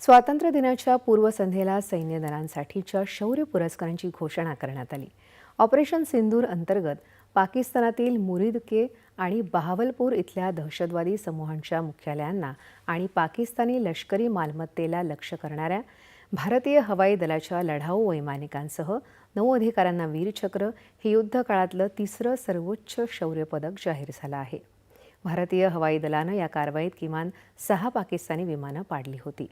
स्वातंत्र्य दिनाच्या पूर्वसंध्येला सैन्य दलांसाठीच्या शौर्य पुरस्कारांची घोषणा करण्यात आली. ऑपरेशन सिंदूर अंतर्गत पाकिस्तानातील मुरीदके आणि बहावलपूर इथल्या दहशतवादी समूहांच्या मुख्यालयांना आणि पाकिस्तानी लष्करी मालमत्तेला लक्ष्य करणाऱ्या भारतीय हवाई दलाच्या लढाऊ वैमानिकांसह नऊ अधिकाऱ्यांना वीरचक्र हे युद्ध काळातलं तिसरं सर्वोच्च शौर्य पदक जाहीर झालं आहे. भारतीय हवाई दलानं या कारवाईत किमान सहा पाकिस्तानी विमानं पाडली होती.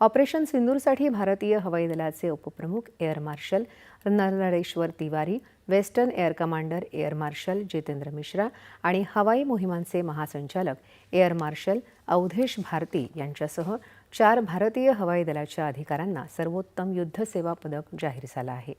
ऑपरेशन सिंदूरसाठी भारतीय हवाई दलाचे उपप्रमुख air marshal Nareshwar Tiwari western air commander air marshal Jitendra Mishra आणि हवाई मोहिमांचे महासंचालक एअर मार्शल अवधेश भारती यांच्यासह चार भारतीय हवाई दलाच्या अधिकाऱ्यांना सर्वोत्तम युद्ध सेवा पदक जाहीर झालं आहे.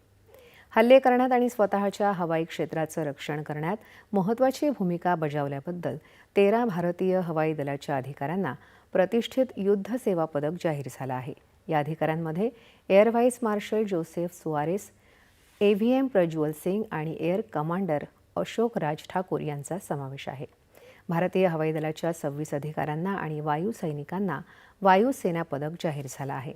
हल्ले करण्यात आणि स्वतःच्या हवाई क्षेत्राचं रक्षण करण्यात महत्त्वाची भूमिका बजावल्याबद्दल तेरा भारतीय हवाई दलाच्या अधिकाऱ्यांना प्रतिष्ठित युद्ध सेवा पदक जाहीर झालं आहे. या अधिकाऱ्यांमध्ये air vice marshal Joseph Suarez AVM Prajwal Singh आणि एअर कमांडर अशोक राज ठाकूर यांचा समावेश आहे. भारतीय हवाई दलाच्या सव्वीस अधिकाऱ्यांना आणि वायू सैनिकांना वायुसेना पदक जाहीर झालं आहे.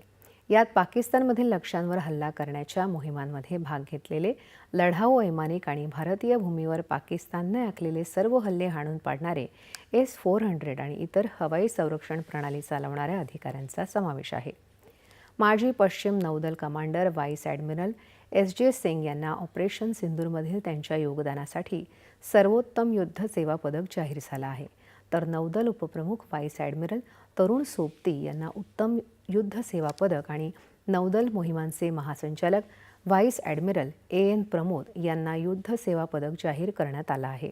यात पाकिस्तानमधील लक्ष्यांवर हल्ला करण्याच्या मोहिमांमध्ये भाग घेतलेले लढाऊ वैमानिक आणि भारतीय भूमीवर पाकिस्तानने आखलेले सर्व हल्ले हाणून पाडणारे एस फोर हंड्रेड आणि इतर हवाई संरक्षण प्रणाली चालवणाऱ्या अधिकाऱ्यांचा समावेश आहे. माजी पश्चिम नौदल कमांडर व्हाईस ॲडमिरल एस जे सिंग यांना ऑपरेशन सिंदूरमधील त्यांच्या योगदानासाठी सर्वोत्तम युद्ध सेवा पदक जाहीर झालं आहे. तर नौदल उपप्रमुख व्हाईस ॲडमिरल तरुण सोबती यांना उत्तम युद्ध सेवा पदक आणि नौदल मोहिमांचे महासंचालक vice admiral A N Pramod यांना युद्ध सेवा पदक जाहीर करण्यात आलं आहे.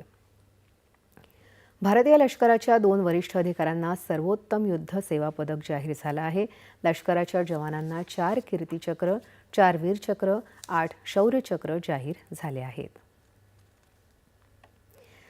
भारतीय लष्कराच्या दोन वरिष्ठ अधिकाऱ्यांना सर्वोत्तम युद्ध सेवा पदक जाहीर झालं आहे. लष्कराच्या जवानांना चार कीर्तीचक्र चार वीरचक्र आठ शौर्यचक्र जाहीर झाले आहेत.